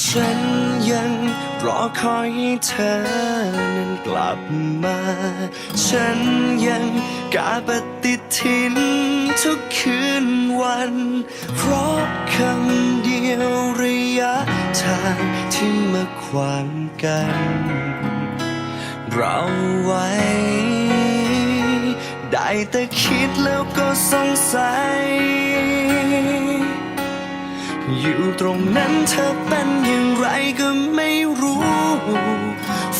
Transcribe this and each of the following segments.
ฉันยังรอคอยให้เธอนั้นกลับมา ฉันยังกาปฏิทินทุกคืนวัน เพราะคำเดียวระยะทางที่มาขวางกัน เราไว้ ได้แต่คิดแล้วก็สงสัย อยู่ตรงนั้นเธอเป็น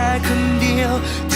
่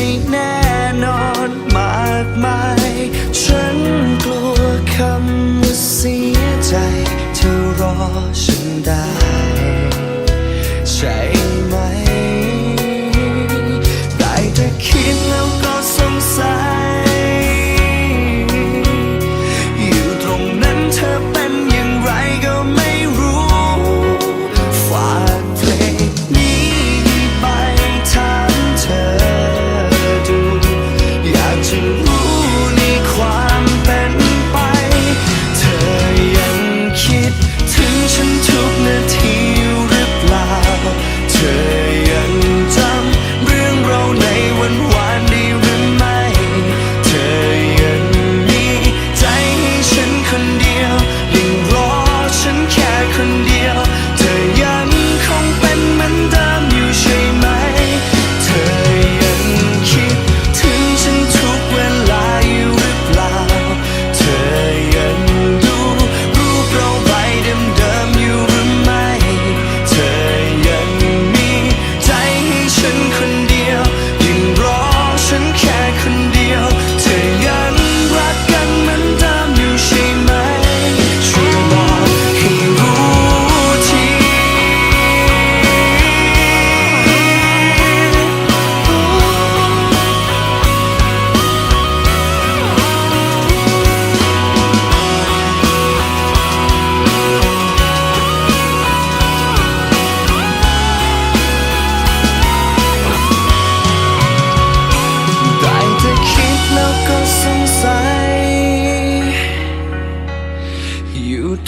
่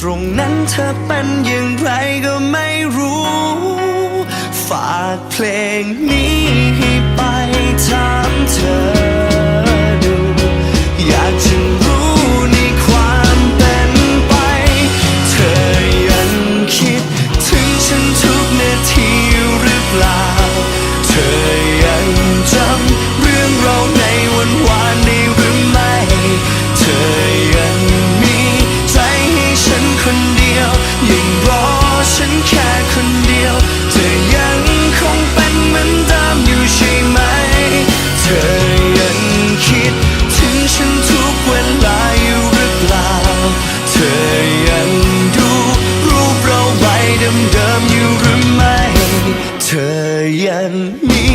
รงนั้นเธอเป็นอย่างไรก็ไม่รู้ ฝากเพลงนี้ อยังมี